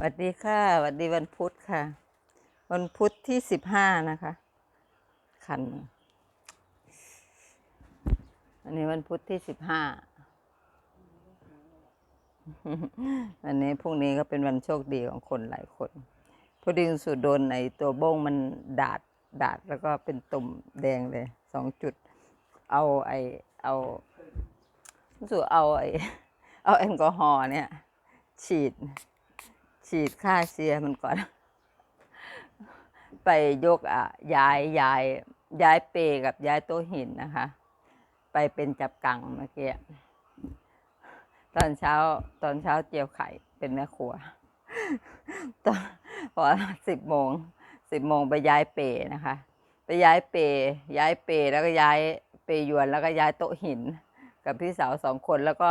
สวัสดีค่ะสวัสดีวันพุธค่ะ วันพุธที่สิบห้านะคะคันอวันนี้วันพุธที่สิบห้าวันนี้พรุ่งนี้ก็เป็นวันโชคดีของคนหลายคนพอดีคุณสุดโดนในตัวบ้งมันดาดดาดแล้วก็เป็นตุ่มแดงเลยสองจุด เอาไอเอาคุณสุเอาไอเอาแอลกอฮอล์เนี่ย ฉีด ฉีดฆ่าเชื้อมันก่อน ไปยกอะย้ายย้ายย้ายเปกับย้ายโต๊ะหินนะคะ ไปเป็นจับกังเมื่อกี้ตอนเช้าตอนเช้าเจียวไข่เป็นแม่ครัวตอนพอสิบโมงสิบโมงไปย้ายเปนะคะ ไปย้ายเปย้ายเปแล้วก็ย้ายเปยวนแล้วก็ย้ายโต๊ะหิน กับพี่สาวสองคนแล้วก็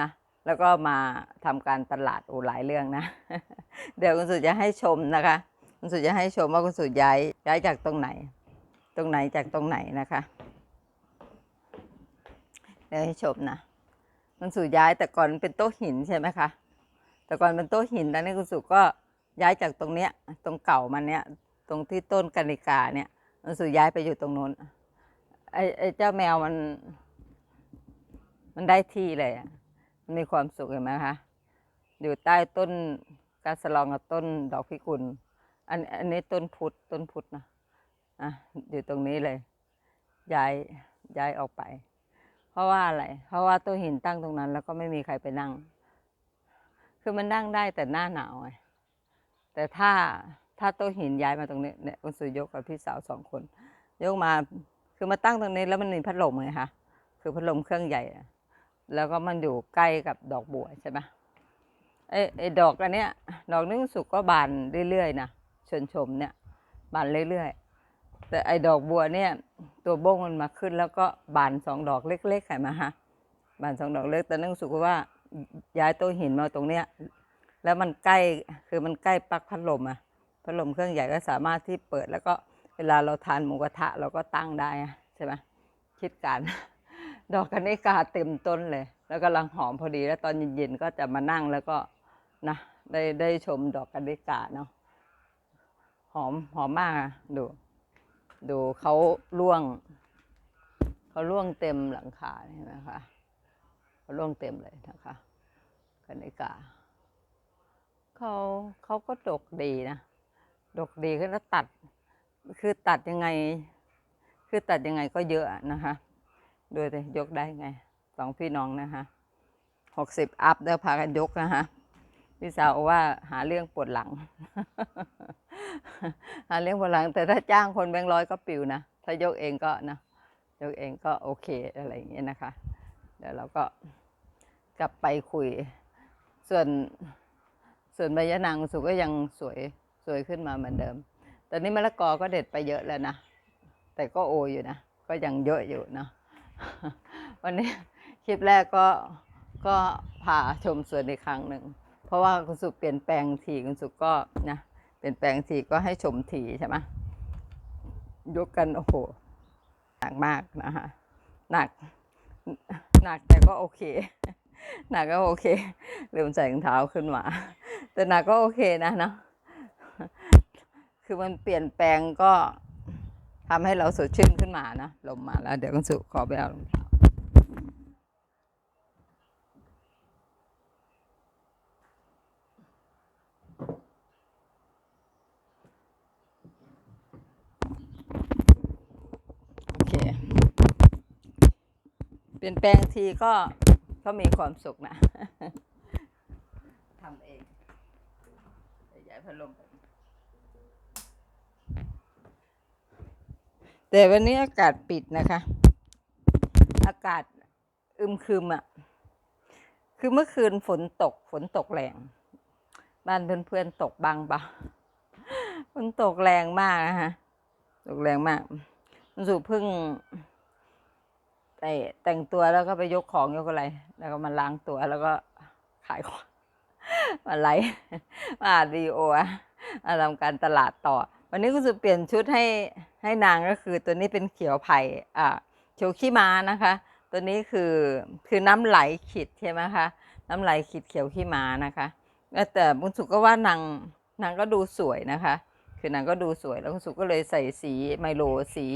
นะ แล้วก็มาทำการตลาดโอ้หลายเรื่องนะ เดี๋ยวคุณสุจะให้ชมนะคะ คุณสุจะให้ชมว่าคุณสุย้ายย้ายจากตรงไหน ตรงไหนจากตรงไหนนะคะ เดี๋ยวให้ชมนะคุณสุย้ายแต่ก่อนเป็นโต๊ะหินใช่ไหมคะแต่ก่อนเป็นโต๊ะหินแล้วนี่คุณสุก็ย้ายจากตรงเนี้ย ตรงเก่ามันเนี้ยตรงที่ต้นกานิกาเนี่ยคุณสุย้ายไปอยู่ตรงโน้นไอ้ไอ้เจ้าแมวมัน มันได้ที่เลยอะ มีความสุขเห็นไหมคะอยู่ใต้ต้นกาสลองกับต้นดอกพิกุล อันอันนี้ต้นพุทธต้นพุทธนะอะอยู่ตรงนี้เลยย้ายย้ายออกไป เพราะว่าอะไร เพราะว่าตัวหินตั้งตรงนั้น แล้วก็ไม่มีใครไปนั่ง คือมันนั่งได้แต่หน้าหนาวไงแต่ถ้าถ้าโต๊ะหินย้ายมาตรงนี้เนี่ยคุณสุยกกับพี่สาวสองคน ยกมาคือมาตั้งตรงนี้แล้วมันมีพัดลมไงคะคือพัดลมเครื่องใหญ่อะ แล้วก็มันอยู่ใกล้กับดอกบัวใช่ไหมไอ้ไอ้ดอกอันเนี้ย ดอกนี้รู้สุกก็บานเรื่อยๆนะชนชมเนี่ยบานเรื่อยๆ แต่ไอ้ดอกบัวเนี่ย ตัวบ้งมันมาขึ้น แล้วก็บานสองดอกเล็กๆไขมาฮะบานสองดอกเล็กแต่นึกรู้สึกว่าย้ายโตัวหินมาตรงเนี้ยแล้วมันใกล้คือมันใกล้ปลั๊กพัดลมอะพัดลมเครื่องใหญ่ก็สามารถที่เปิดแล้วก็เวลาเราทานหมูกระทะเราก็ตั้งได้ใช่ไหมคิดการ ดอกกันิกาเต็มต้นเลย แล้วกำลังหอมพอดีแล้วตอนเย็นๆก็จะมานั่งแล้วก็นะได้ได้ชมดอกกันิกาเนาะหอมหอมมากอะดู ดูเขาร่วงเขาร่วงเต็มหลังคาเห็นไหมคะเขาร่วงเต็มเลยนะคะกันิกาเขาเขาก็ดกดีนะดกดีก็แล้วตัด คือตัดยังไง คือตัดยังไงก็เยอะนะคะ ดูสิยกได้ไงสองพี่น้องนะคะหกสิบอัพเดี๋ยวพากันยกนะคะพี่สาวว่าหาเรื่องปวดหลัง หาเรื่องปวดหลัง แต่ถ้าจ้างคนแบงค์ร้อยก็ปิวนะ ถ้ายกเองก็นะ ยกเองก็โอเคอะไรอย่างเงี้ยนะคะ เดี๋ยวเราก็กลับไปคุย ส่วนส่วนใบยะนางสุก็ยังสวยสวยขึ้นมาเหมือนเดิมตอนนี้มะละกอก็เด็ดไปเยอะแล้วนะ แต่ก็โออยู่นะ ก็ยังเยอะอยู่เนาะ วันนี้คลิปแรกก็ก็พาชมสวนอีกครั้งหนึ่ง เพราะว่าคุณสุเปลี่ยนแปลงทีคุณสุก็นะเปลี่ยนแปลงทีก็ให้ชมทีใช่ไหมยกกันโอ้โหหนักมากนะคะหนักหนักแต่ก็โอเคหนักก็โอเคลืมใส่รองเท้าขึ้นมา แต่หนักก็โอเคนะเนาะคือมันเปลี่ยนแปลงก็ ทำให้เราสดชื่นขึ้นมานะลมมาแล้ว เดี๋ยวคุณสุขอไปเอารองเท้าโอเค เปลี่ยนแปลงทีก็ก็มีความสุขนะทำเองเดี๋ยวย้ายพัดลมไป แต่วันนี้อากาศปิดนะคะ อากาศอึมครึมอะ่ะ คือเมื่อคืนฝนตก ฝนตกแรง บ้านเพื่อนๆตกบางปะฝนตกแรงมากนะคะตกแรงมากคุณสุเพิ่งแต่แต่งตัวแล้วก็ไปยกของยกอะไร แล้วก็มาล้างตัวแล้วก็ขายของมาไลฟ์มาอาดีโออะมาทำการตลาดต่อ วันนี้ก็จะเปลี่ยนชุดให้ให้นางก็คือตัวนี้เป็นเขียวไผ่อ่าเขียวขี้ม้านะคะ ตัวนี้คือคือน้ำไหลขิดใช่ไหมคะน้ำไหลขิดเขียวขี้ม้านะคะแต่คุณสุก็ว่านางนางก็ดูสวยนะคะ คือนางก็ดูสวยแล้วคุณสุก็เลยใส่สีไมโลสี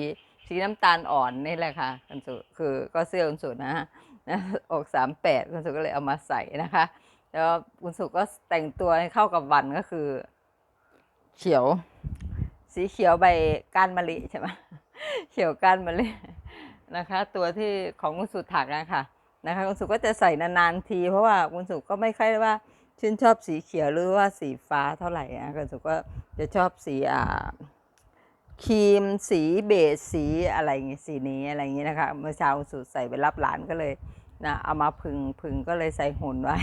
สีน้ำตาลอ่อนนี่แหละค่ะคุณสุคือก็เสื้อคุณสุนะฮะนะออกสามแปดคุณสุก็เลยเอามาใส่นะคะ แล้วคุณสุก็แต่งตัวให้เข้ากับวันก็คือ เขียว สีเขียวใบก้านมะลิใช่ไหมเขียวก้านมะลินะคะ ตัวที่ของคุณสุถักนะคะนะคะคุณสุก็จะใส่นานๆที เพราะว่าคุณสุก็ไม่ค่อยว่าชื่นชอบสีเขียวหรือว่าสีฟ้าเท่าไหร่นะคุณสุก็จะชอบสีอ่าครีมสีเบจสีอะไรอย่างงี้สีนี้อะไรอย่างงี้นะคะเมื่อเช้าคุณสุใส่ไปรับหลานก็เลยนะเอามาพึงพึงก็เลยใส่หุ่นไว้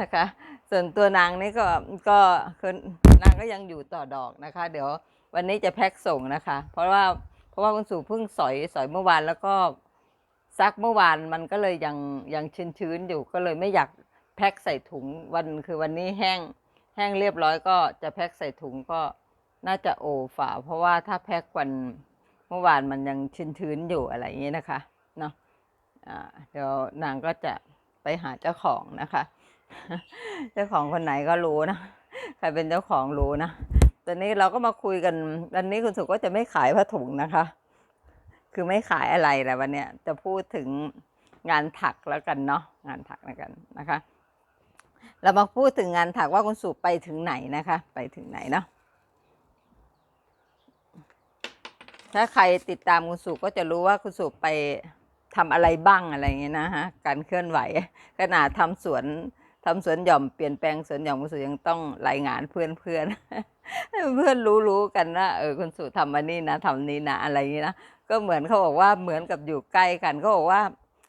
นะคะ ส่วนตัวนางนี่ก็ก็คือ นางก็ยังอยู่ต่อดอกนะคะ เดี๋ยววันนี้จะแพ็คส่งนะคะ เพราะว่าเพราะว่าคุณสู่เพิ่งสอยสอยเมื่อวานแล้วก็ซักเมื่อวานมันก็เลยยังยังชื้นๆอยู่ก็เลยไม่อยากแพ็คใส่ถุงวันคือวันนี้แห้งแห้งเรียบร้อยก็จะแพ็คใส่ถุงก็น่าจะโอฝา เพราะว่าถ้าแพ็ควันเมื่อวานมันยังชื้นๆอยู่อะไรอย่างนี้นะคะเนาะเดี๋ยวนางก็จะไปหาเจ้าของนะคะ เจ้าของคนไหนก็รู้นะ ใครเป็นเจ้าของรู้นะตอนนี้เราก็มาคุยกันวันนี้คุณสุก็จะไม่ขายผ้าถุงนะคะ คือไม่ขายอะไรแหละวันเนี้ยจะพูดถึงงานถักแล้วกันเนาะงานถักแล้วกันนะคะ เรามาพูดถึงงานถักว่าคุณสุไปถึงไหนนะคะ ไปถึงไหนเนาะถ้าใครติดตามคุณสุก็จะรู้ว่าคุณสุไปทำอะไรบ้างอะไรเงี้ยนะฮะการเคลื่อนไหวขนาดทำสวน ทำสวนหย่อมเปลี่ยนแปลงสวนหย่อมคุณสุยังต้องรายงานเพื่อนเพื่อนเพื่อนรู้รู้กันว่าเออคุณสุทำอันนี้นะทำนี้นะอะไรอย่างนี้นะก็เหมือนเขาบอกว่าเหมือนกับอยู่ใกล้กันเขาบอกว่า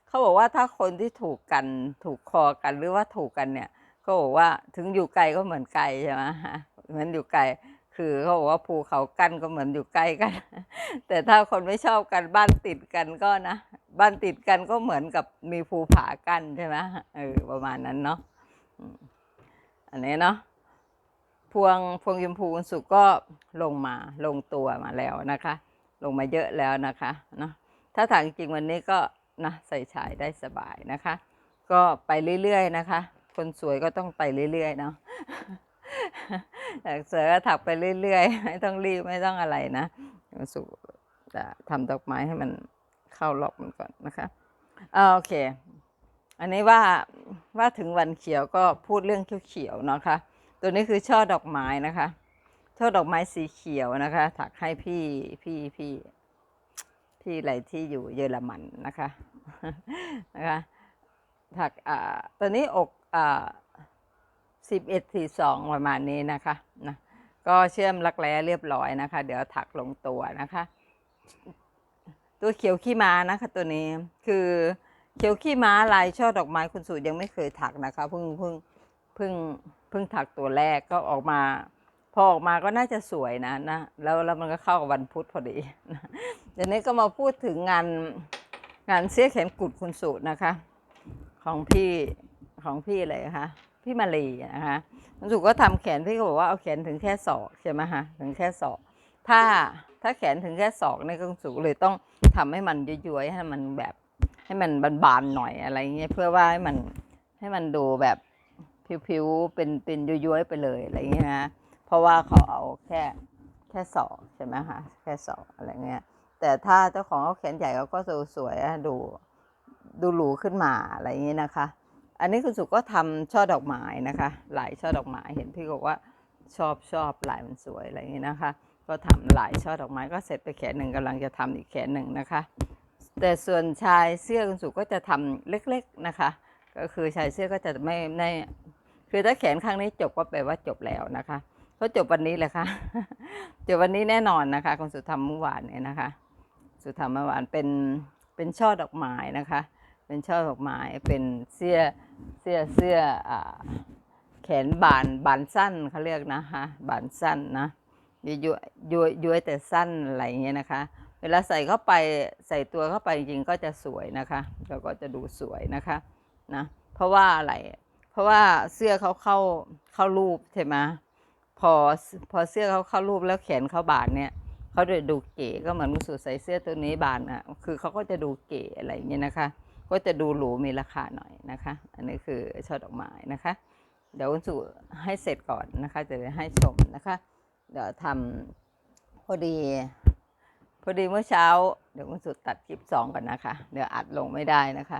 เขาบอกว่าถ้าคนที่ถูกกันถูกคอกันหรือว่าถูกกันเนี่ยเขาบอกว่าถึงอยู่ไกลก็เหมือนไกลใช่ไหมฮะเหมือนอยู่ไกลคือเขาบอกว่าภูเขากั้นก็เหมือนอยู่ใกล้กัน แต่ถ้าคนไม่ชอบกันบ้านติดกันก็นะ บ้านติดกันก็เหมือนกับมีภูผากั้นใช่ไหมเออประมาณนั้นเนาะ อันนี้เนาะพวงพวงยมพูคุณสุก็ลงมาลงตัวมาแล้วนะคะ ลงมาเยอะแล้วนะคะเนาะถ้าถางจริงวันนี้ก็นะใส่ฉายได้สบายนะคะ ก็ไปเรื่อยๆนะคะ คนสวยก็ต้องไปเรื่อยๆเนาะแต่เสือก็ถักไปเรื่อยๆ ไม่ต้องรีบไม่ต้องอะไรนะคุณสุจะทำดอกไม้ให้มันเข้าล็อกมันก่อนนะคะอ่าโอเค อันนี้ว่าว่าถึงวันเขียวก็พูดเรื่องเขียวๆเนาะค่ะตัวนี้คือช่อดอกไม้นะคะช่อดอกไม้สีเขียวนะคะ ถักให้พี่พี่พี่พี่อะไรที่อยู่เยอรมันนะคะนะคะถักอ่าตัวนี้อกอ่าสิบเอ็ดสี่สองประมาณนี้นะคะนะก็เชื่อมรักแร้เรียบร้อยนะคะ เดี๋ยวถักลงตัวนะคะ ตัวเขียวขี้ม้านะคะ ตัวนี้คือ เขียวขี้ม้าลายช่อดอกไม้คุณสูตรยังไม่เคยถักนะคะเพิ่งเพิ่งเพิ่งเพิ่งถักตัวแรกก็ออกมา พอออกมาก็น่าจะสวยนะนะแล้วแล้วมันก็เข้ากับวันพุธพอดีเดี๋ยวนี้ก็มาพูดถึงงานงานเสื้อแขนกุดคุณสูตรนะคะ ของพี่ของพี่อะไรคะพี่มาลีนะคะคุณสุก็ทำแขนพี่ก็บอกว่าเอาแขนถึงแค่ศอกใช่ไหมคะถึงแค่ศอก ถ้าถ้าแขนถึงแค่ศอกเนี่ยคุณสุเลยต้องทำให้มันย้วยๆให้มันแบบ ให้มันบานๆหน่อยอะไรเงี้ยเพื่อว่าให้มันให้มันดูแบบผิวๆเป็นเป็นย้วยๆไปเลยอะไรเงี้ยนะเพราะว่าเขาเอาแค่แค่ศอกใช่ไหมคะแค่ศอกอะไรเงี้ยแต่ถ้าเจ้าของเขาแขนใหญ่เขาก็สวยอะดูดูหรูขึ้นมาอะไรอย่างนี้นะคะ อันนี้คุณสุก็ทำช่อดอกไม้นะคะหลายช่อดอกไม้เห็นพี่บอกว่าชอบชอบลายมันสวยอะไรอย่างนี้นะคะ ก็ทำหลายช่อดอกไม้ก็เสร็จไปแขนหนึ่งกำลังจะทำอีกแขนหนึ่งนะคะ แต่ส่วนชายเสื้อคุณสุก็จะทำเล็กๆนะคะ ก็คือชายเสื้อก็จะไม่ในคือถ้าแขนข้างนี้จบก็แปลว่าจบแล้วนะคะเขาจบวันนี้เลยค่ะจบวันนี้แน่นอนนะคะคุณสุทำเมื่อวานเนี่ยนะคะ สุธรรมเมื่อวานเป็นเป็นช่อดอกไม้นะคะ เป็นช่อดอกไม้เป็นเสื้อเสื้อเสื้ออแขนบานบานสั้นเขาเรียกนะคะบานสั้นนะย้วยย้วยแต่สั้นอะไรเงี้ยนะคะ เวลาใส่เข้าไปใส่ตัวเข้าไปจริงก็จะสวยนะคะแล้วก็จะดูสวยนะคะนะเพราะว่าอะไร เพราะว่าเสื้อเขาเข้าเข้ารูปใช่ไหมพอพอเสื้อเขาเข้ารูปแล้วแขนเขาบานเนี่ยเขาจะดูเก๋ก็เหมือนคุสุใส่เสื้อตัวนี้บานอะคือเขาก็จะดูเก๋อะไรอย่างเงี้ยนะคะ ก็จะดูหรูมีราคาหน่อยนะคะ อันนี้คือช่อดอกไม้นะคะ เดี๋ยวคุสุให้เสร็จก่อนนะคะ จะได้ให้ชมนะคะ เดี๋ยวทำพอดี พอดีเมื่อเช้า เดี๋ยวคุณสุตัดคลิปสองก่อนนะคะ เดี๋ยวอัดลงไม่ได้นะคะ